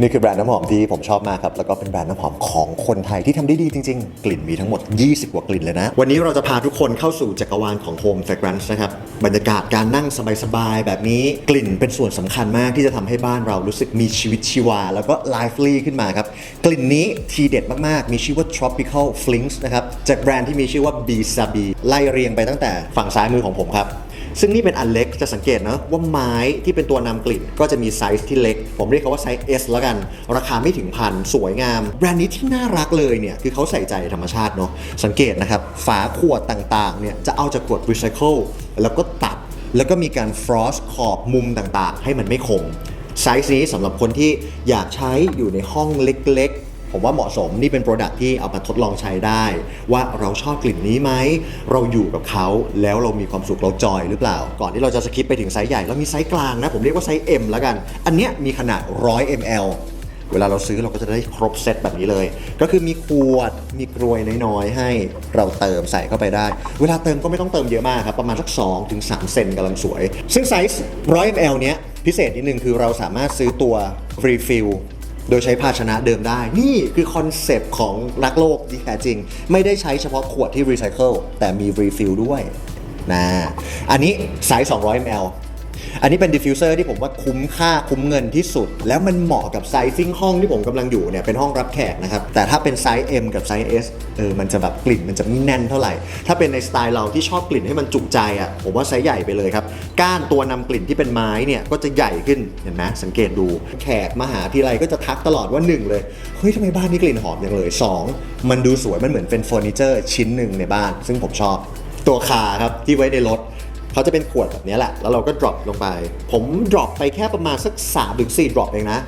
นี่คือแบรนด์น้ำหอมที่ผมชอบมากครับ แล้วก็เป็นแบรนด์น้ำหอมของคนไทยที่ทำได้ดีจริง ๆ กลิ่นมีทั้งหมด 20 กว่ากลิ่นเลยนะ วันนี้เราจะพาทุกคนเข้าสู่จักรวาลของ Home Fragrance นะครับ บรรยากาศการนั่งสบาย ๆ แบบนี้กลิ่นเป็นส่วนสำคัญมากที่จะทำให้บ้านเรารู้สึกมีชีวิตชีวา แล้วก็ lively ขึ้นมาครับ กลิ่นนี้ทีเด็ดมากๆ มีชื่อว่า tropical flings นะครับ จากแบรนด์ที่มีชื่อว่า b s a b i ไล่เรียงไปตั้งแต่ฝั่งซ้ายมือของผมครับ ซึ่งนี่เป็นอันเล็กจะสังเกตนะว่าไม้ที่เป็นตัวนำกลิ่น ก็จะมีไซส์ที่เล็ก ผมเรียกเขาว่าไซส์ S แล้วกัน ราคาไม่ถึงพันสวยงาม แบรนด์นี้ที่น่ารักเลยเนี่ยคือเขาใส่ใจธรรมชาติเนาะสังเกตนะครับฝาขวดต่างๆเนี่ยจะเอาจากขวดรีไซเคิลแล้วก็ตัดแล้วก็มีการฟรอสขอบมุมต่างๆ ให้มันไม่คมไซส์นี้สำหรับคนที่อยากใช้อยู่ในห้องเล็กๆ ผมว่าเหมาะสมนี่เป็นโปรดักที่เอามาทดลองใช้ได้ ว่าเราชอบกลิ่นนี้ไหม เราอยู่กับเขาแล้วเรามีความสุขเราจอยหรือเปล่า ก่อนที่เราจะสคิปไปถึงไซส์ใหญ่เรามีไซส์กลางนะ ผมเรียกว่าไซส์ M แล้วกัน อันเนี้ยมีขนาด 100 ml เวลาเราซื้อเราก็จะได้ครบเซตแบบนี้เลย ก็คือมีขวด มีกรวยน้อยๆ ให้เราเติมใส่เข้าไปได้ เวลาเติมก็ไม่ต้องเติมเยอะมากครับ ประมาณสัก2ถึง3เซนกำลังสวย ซึ่งไซส์ 100 ml เนี้ยพิเศษนิดนึงคือเราสามารถซื้อตัวรีฟิล โดยใช้ภาชนะเดิมได้ นี่คือคอนเซปต์ของรักโลกที่แท้จริง ไม่ได้ใช้เฉพาะขวดที่รีไซเคิลแต่มีรีฟิลด้วยนะอันนี้ไซส์200 ml อันนี้เป็นดิฟฟิวเซอร์ที่ผมว่าคุ้มค่าคุ้มเงินที่สุด แล้วมันเหมาะกับไซซิ่งห้องที่ผมกำลังอยู่เนี่ยเป็นห้องรับแขกนะครับ แต่ถ้าเป็นไซส์ M กับไซส์ S เออมันจะแบบกลิ่นมันจะไม่แน่นเท่าไหร่ ถ้าเป็นในสไตล์เราที่ชอบกลิ่นให้มันจุใจอะผมว่าไซส์ใหญ่ไปเลยครับ ก้านตัวนำกลิ่นที่เป็นไม้เนี่ยก็จะใหญ่ขึ้นเห็นไหมสังเกตดูแขกมาหาทีไรก็จะทักตลอดว่าหนึ่งเลยเฮ้ยทำไมบ้านนี้กลิ่นหอมจังเลยสองมันดูสวยมันเหมือนเป็นเฟอร์นิเจอร์ชิ้นหนึ่งในบ้าน ซึ่งผมชอบตัวคาครับที่ไว้ในรถ เขาจะเป็นขวดแบบนี้แหละ แล้วเราก็ drop ลงไป ผม drop ไปแค่ประมาณสัก3ถึง4 drop เองนะ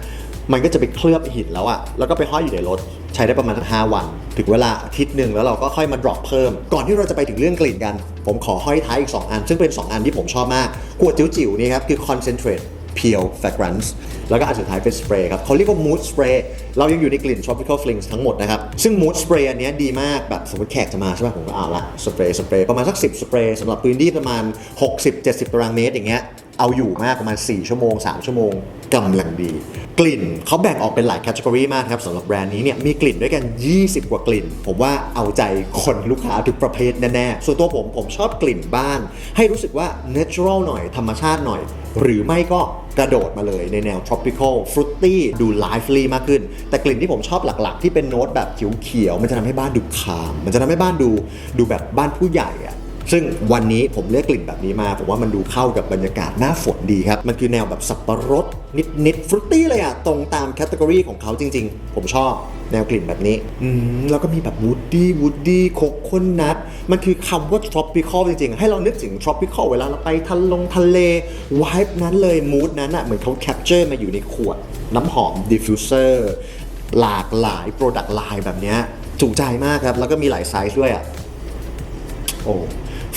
มันก็จะไปเคลือบหินแล้วอะแล้วก็ไปห้อยอยู่ในรถ ใช้ได้ประมาณ 5 วัน ถึงเวลาอาทิตย์หนึ่งแล้วเราก็ค่อยมา drop เพิ่ม ก่อนที่เราจะไปถึงเรื่องกลิ่นกัน ผมขอห้อยท้ายอีก 2 อัน ซึ่งเป็น 2 อันที่ผมชอบมาก ขวดจิ๋วๆนี่ครับคือ concentrate pure fragrance แล้วก็อันสุดท้ายเป็นสเปรย์ครับเขาเรียกว่า mood spray เรายังอยู่ในกลิ่น tropical flings ทั้งหมดนะครับ ซึ่ง mood spray อันนี้ดีมากแบบสมมติแขกจะมาใช่ไหมผมก็เอาละสเปรย์สเปรย์ประมาณสัก 10 สเปรย์สำหรับพื้นที่ประมาณ 60-70 ตารางเมตรอย่างเงี้ย เอาอยู่มากประมาณ 4 ชั่วโมง 3 ชั่วโมงกำลังดี กลิ่นเขาแบ่งออกเป็นหลายแคตตากรีมากครับสำหรับแบรนด์นี้เนี่ยมีกลิ่นด้วยกัน 20 กว่ากลิ่น ผมว่าเอาใจคนลูกค้าทุกประเภทแน่ๆ ส่วนตัวผมผมชอบกลิ่นบ้าน ให้รู้สึกว่า natural หน่อยธรรมชาติหน่อย หรือไม่ก็กระโดดมาเลยในแนว tropical fruity ดู lively มากขึ้น แต่กลิ่นที่ผมชอบหลักๆ ที่เป็นโน้ตแบบเขียวๆมันจะทำให้บ้านดูคาม มันจะทำให้บ้านดูดูแบบบ้านผู้ใหญ่อะ ซึ่งวันนี้ผมเลือกกลิ่นแบบนี้มาผมว่ามันดูเข้ากับบรรยากาศหน้าฝนดีครับ มันคือแนวแบบสับปะรดนิดนิดฟรุตตี้เลยอะตรงตามแคตตากรีของเขาจริง ๆ ผมชอบแนวกลิ่นแบบนี้อืมแล้วก็มีแบบวูดดี้วูดดี้โคโคนัทมันคือคำว่า tropical จริง ๆ ให้เรานึกถึง tropical เวลาเราไปทะลงทะเลวายนั้นเลยมูดนั้นอะเหมือนเขา capture มาอยู่ในขวด น้ำหอม diffuser หลากหลาย product line แบบนี้ถูกใจมากครับ แล้วก็มีหลายไซส์ด้วยอะโอ้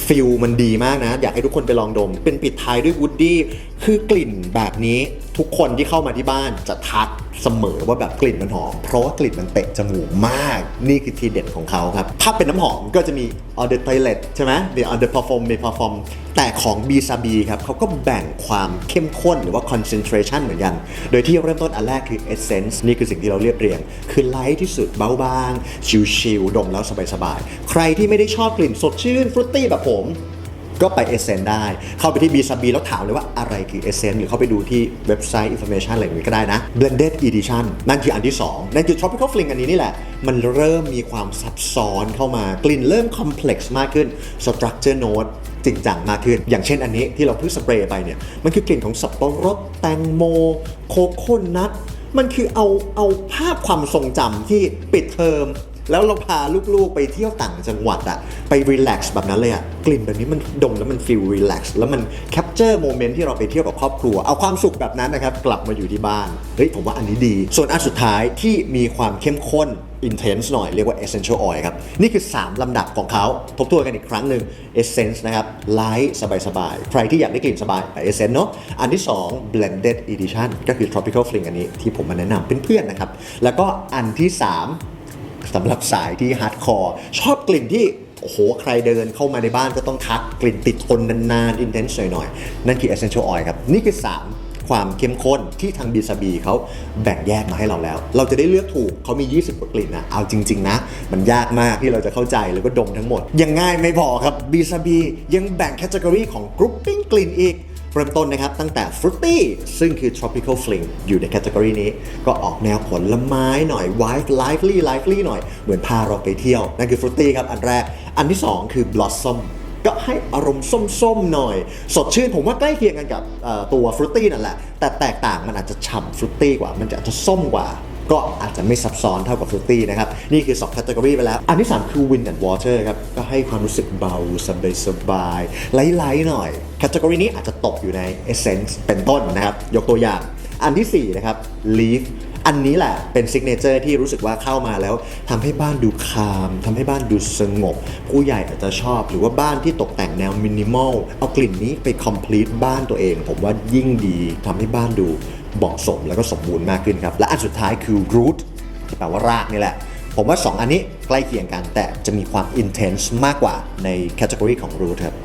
ฟิลมันดีมากนะ อยากให้ทุกคนไปลองดม เป็นปิดท้ายด้วยวูดดี้ คือกลิ่นแบบนี้ทุกคนที่เข้ามาที่บ้านจะทักเสมอว่าแบบกลิ่นมันหอม เพราะว่ากลิ่นมันเตะจมูกมาก นี่คือทีเด็ดของเขาครับ ถ้าเป็นน้ำหอมก็จะมี on the toilet ใช่ไหม the on the perform มี perform แต่ของ b ีซาบีครับเขาก็แบ่งความเข้มข้นหรือว่า concentration เหมือนกัน โดยที่เริ่มต้นอันแรกคือ essence นี่คือสิ่งที่เราเรียบเรียง คือไลท์ที่สุดเบาบาง ชิลๆดมแล้วสบายๆ ใครที่ไม่ได้ชอบกลิ่นสดชื่นฟรุตตี้แบบผม ก็ไป e s s e n ได้ เข้าไปที่ b ีซาบีแล้วถามเลยว่าอะไรคือ e s s e n หรือเข้าไปดูที่เว็บไซต์ information อะไรอย่างนี้ก็ได้นะ blended edition นั่นคืออันที่2นั่นคือ tropical fling อันนี้นี่แหละ มันเริ่มมีความซับซ้อนเข้ามากลิ่นเริ่ม complex มากขึ้น structure note จริงจังมากขึ้น อย่างเช่นอันนี้ที่เราเพิ่งสเปรย์ไปเนี่ย มันคือกลิ่นของสับปะรด แตงโม โคโคนัท มันคือเอาเอาภาพความทรงจำที่ปิดเทอม แล้วเราพาลูกๆไปเที่ยวต่างจังหวัดอะไปรีแลกซ์แบบนั้นเลยอะกลิ่นแบบนี้มันดมแล้วมันฟีลรีแลกซ์แล้วมันแคปเจอร์โมเมนต์ที่เราไปเที่ยวกับครอบครัว เอาความสุขแบบนั้นนะครับ กลับมาอยู่ที่บ้านเฮ้ยผมว่าอันนี้ดี ส่วนอันสุดท้ายที่มีความเข้มข้น intense หน่อยเรียกว่า essential oil ครับ นี่คือ 3 ลำดับของเขาทบทวนกันอีกครั้งหนึ่ง essence นะครับ light สบายๆ ใครที่อยากได้กลิ่นสบายไป essence เนาะอันที่ 2 blended edition ก็คือ tropical fling อันนี้ที่ผมมาแนะนำเพื่อนๆนะครับ แล้วก็อันที่ 3 สำหรับสายที่ฮาร์ดคอร์ชอบกลิ่นที่โอ้โห ใครเดินเข้ามาในบ้านก็ต้องทักกลิ่นติดทนนานๆ intense หน่อยๆ นั่นคือ essential oil ครับ นี่คือความเข้มข้นที่ทางบีซาบีเขาแบ่งแยกมาให้เราแล้ว เราจะได้เลือกถูกเขามี 20 กว่ากลิ่นนะเอาจริง ๆ นะ มันยากมากที่เราจะเข้าใจแล้วก็ดมทั้งหมด ยังง่ายไม่พอครับบีซาบียังแบ่งแคตตากรีของกรุ๊ปปิ้งกลิ่นอีก เริ่มต้นนะครับตั้งแต่ fruity ซึ่งคือ tropical fling อยู่ในแคตตากรีนี้ ก็ออกแนวผลไม้หน่อย wild lively lively หน่อย เหมือนพาเราไปเที่ยว นั่นคือ fruity ครับ อันแรก อันที่ 2 คือ blossom ก็ให้อารมณ์ส้มๆหน่อย สดชื่นผมว่าใกล้เคียงกันกับตัว fruity นั่นแหละ แต่แตกต่างมันอาจจะฉ่ำ fruity กว่า มันจะอาจจะส้มกว่า ก็อาจจะไม่ซับซ้อนเท่ากับฟรุตตี้นะครับ นี่คือ2 c a t e g o r y ไปแล้ว อันที่ 3 คือ Wind and Water ครับ ก็ให้ความรู้สึกเบา สบายสบายไล้ๆหน่อยแคตตากรีนี้อาจจะตกอยู่ใน Essence เป็นต้นนะครับ ยกตัวอย่าง อันทีสี่ 4 นะครับ Leaf อันนี้แหละเป็นซิกเนเจอร์ที่รู้สึกว่าเข้ามาแล้วทำให้บ้านดูคามทำให้บ้านดูสงบ ผู้ใหญ่อาจจะชอบ หรือว่าบ้านที่ตกแต่งแนวมินิมอลเอากลิ่นนี้ไป complete บ้านตัวเอง ผมว่ายิ่งดีทำให้บ้านดู เหมาะสมแล้วก็สมบูรณ์มากขึ้นครับ และอันสุดท้ายคือ root ที่แปลว่ารากนี่แหละ ผมว่า 2 อันนี้ใกล้เคียงกัน แต่จะมีความ intense มากกว่าในแคตตากรีของ root ครับ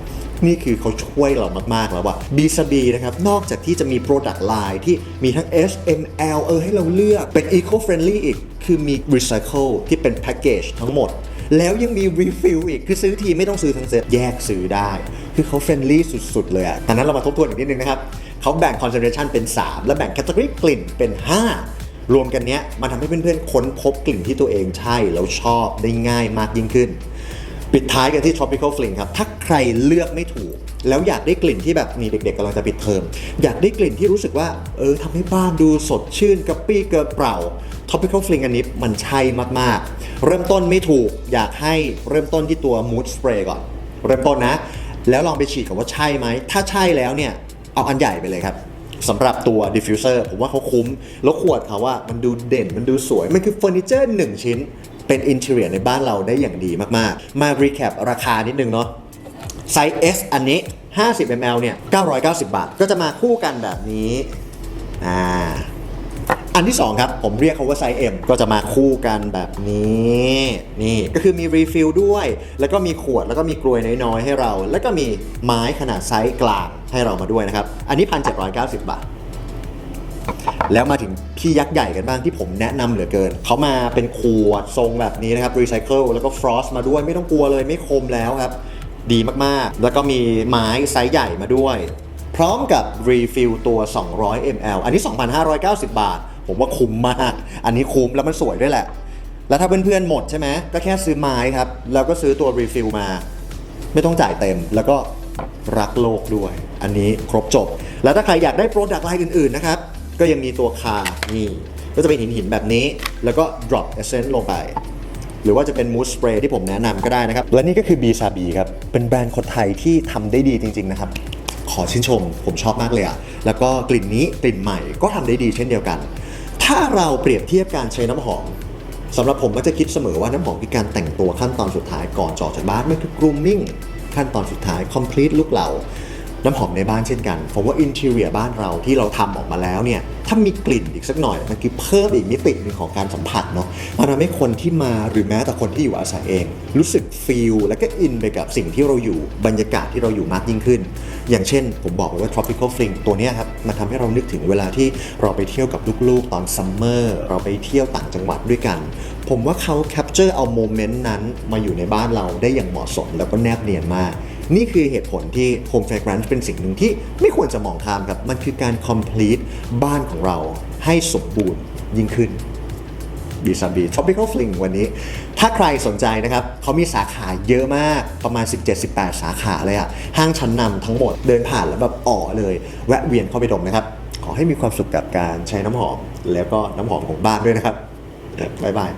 นี่คือเขาช่วยเรามาก ๆ แล้วว่า b ี b นะครับ นอกจากที่จะมี Product Line ที่มีทั้ง S M L เออให้เราเลือกเป็น Eco Friendly อีก คือมี Recycle ที่เป็นแพ็กเกจทั้งหมด แล้วยังมี Refill อีก คือซื้อทีไม่ต้องซื้อทั้งเซตแยกซื้อได้ คือเขาเฟรนลี่สุด ๆ เลยอะตอนนั้นเรามาทบทวนอีกนิดนึงนะครับ เขาแบ่ง Concentration เป็น 3 และแบ่ง Category กลิ่นเป็น 5 รวมกันเนี้ยมันทำให้เพื่อนๆค้นพบกลิ่นที่ตัวเองใช่แล้วชอบได้ง่ายมากยิ่งขึ้น ปิดท้ายกันที่ tropical fling ครับ ถ้าใครเลือกไม่ถูก แล้วอยากได้กลิ่นที่แบบนี่เด็กๆกำลังจะปิดเทอม อยากได้กลิ่นที่รู้สึกว่า เออทำให้บ้านดูสดชื่นกระปี้กระเปร่า tropical fling อันนี้มันใช่มากๆ เริ่มต้นไม่ถูกอยากให้เริ่มต้นที่ตัว mood spray ก่อน เริ่มต้นนะ แล้วลองไปฉีดกับว่าใช่ไหม ถ้าใช่แล้วเนี่ย เอาอันใหญ่ไปเลยครับสำหรับตัว diffuser ผมว่าเขาคุ้ม แล้วขวดเขาว่ามันดูเด่นมันดูสวย มันคือเฟอร์นิเจอร์หนึ่งชิ้น เป็นอินเทอร์เนในบ้านเราได้อย่างดีมากๆ มา recap ราคานิดนึงเนาะไซส์ S อันนี้ 50 ml เนี่ย 990 บาท ก็จะมาคู่กันแบบนี้ อ่า อันที่ 2 ครับ ผมเรียกเขาว่าไซส์ M ก็จะมาคู่กันแบบนี้ นี่ก็คือมีรีฟิลด้วย แล้วก็มีขวดแล้วก็มีกลวยน้อยๆให้เรา แล้วก็มีไม้ขนาดไซส์กลางให้เรามาด้วยนะครับ อันนี้ 1,790 บาท แล้วมาถึงพี่ยักษ์ใหญ่กันบ้างที่ผมแนะนำเหลือเกิน เขามาเป็นขวดทรงแบบนี้นะครับรีไซเคิลแล้วก็ฟรอสมาด้วยไม่ต้องกลัวเลยไม่คมแล้วครับ ดีมากๆ แล้วก็มีไม้ไซส์ใหญ่มาด้วย พร้อมกับรีฟิลตัว 200 ml อันนี้ 2,590 บาท ผมว่าคุ้มมาก อันนี้คุ้มแล้วมันสวยด้วยแหละ แล้วถ้าเพื่อนๆหมดใช่ไหมก็แค่ซื้อไม้ครับ แล้วก็ซื้อตัวรีฟิลมา ไม่ต้องจ่ายเต็ม แล้วก็รักโลกด้วย อันนี้ครบจบ แล้วถ้าใครอยากได้โปรดักต์ไลน์อื่นๆนะครับ ก็ยังมีตัวคานี่ก็จะเป็นหินหินๆแบบนี้ แล้วก็ drop essence ลงไป หรือว่าจะเป็นมูสสเปรย์ที่ผมแนะนำก็ได้นะครับ และนี่ก็คือ b ีซาบีครับ เป็นแบรนด์คนไทยที่ทำได้ดีจริง ๆ นะครับ ขอชื่นชม ผมชอบมากเลยอะแล้วก็กลิ่นนี้กลิ่นใหม่ก็ทำได้ดีเช่นเดียวกัน ถ้าเราเปรียบเทียบการใช้น้ำหอมสำหรับผมก็จะคิดเสมอว่าน้ำหอมคือการแต่งตัวขั้นตอนสุดท้ายก่อนจอดจากบ้านมันคือ grooming ขั้นตอนสุดท้าย complete ลุกเหล่า น้ำหอมในบ้านเช่นกันผมว่า interior บ้านเราที่เราทำออกมาแล้วเนี่ยถ้ามีกลิ่นอีกสักหน่อย มันคือเพิ่มอีกมิติหนึ่งของการสัมผัสเนาะมันทำให้คนที่มาหรือแม้แต่คนที่อยู่อาศัยเอง รู้สึกฟีลและก็อินไปกับสิ่งที่เราอยู่บรรยากาศที่เราอยู่มากยิ่งขึ้น อย่างเช่น ผมบอกเลยว่า tropical fling ตัวเนี้ยครับมันทำให้เรานึกถึงเวลาที่เราไปเที่ยวกับลูกๆ ตอนซัมเมอร์เราไปเที่ยวต่างจังหวัดด้วยกัน ผมว่าเขาแคปเจอร์เอาโมเมนต์นั้นมาอยู่ในบ้านเราได้อย่างเหมาะสมแล้วก็แนบเนียนมาก นี่คือเหตุผลที่ Home Fragrance เป็นสิ่งหนึ่งที่ไม่ควรจะมองข้ามครับ มันคือการ complete บ้านของเราให้สมบูรณ์ยิ่งขึ้นบีซาบี Tropical Fling วันนี้ ถ้าใครสนใจนะครับ เขามีสาขาเยอะมากประมาณ 17-18 สาขาเลยอะห้างชั้นนำทั้งหมดเดินผ่านแล้วแบบอ๋อเลย แวะเวียนเข้าไปดมนะครับ ขอให้มีความสุขกับการใช้น้ำหอม แล้วก็น้ำหอมของบ้านด้วยนะครับบ๊ายบาย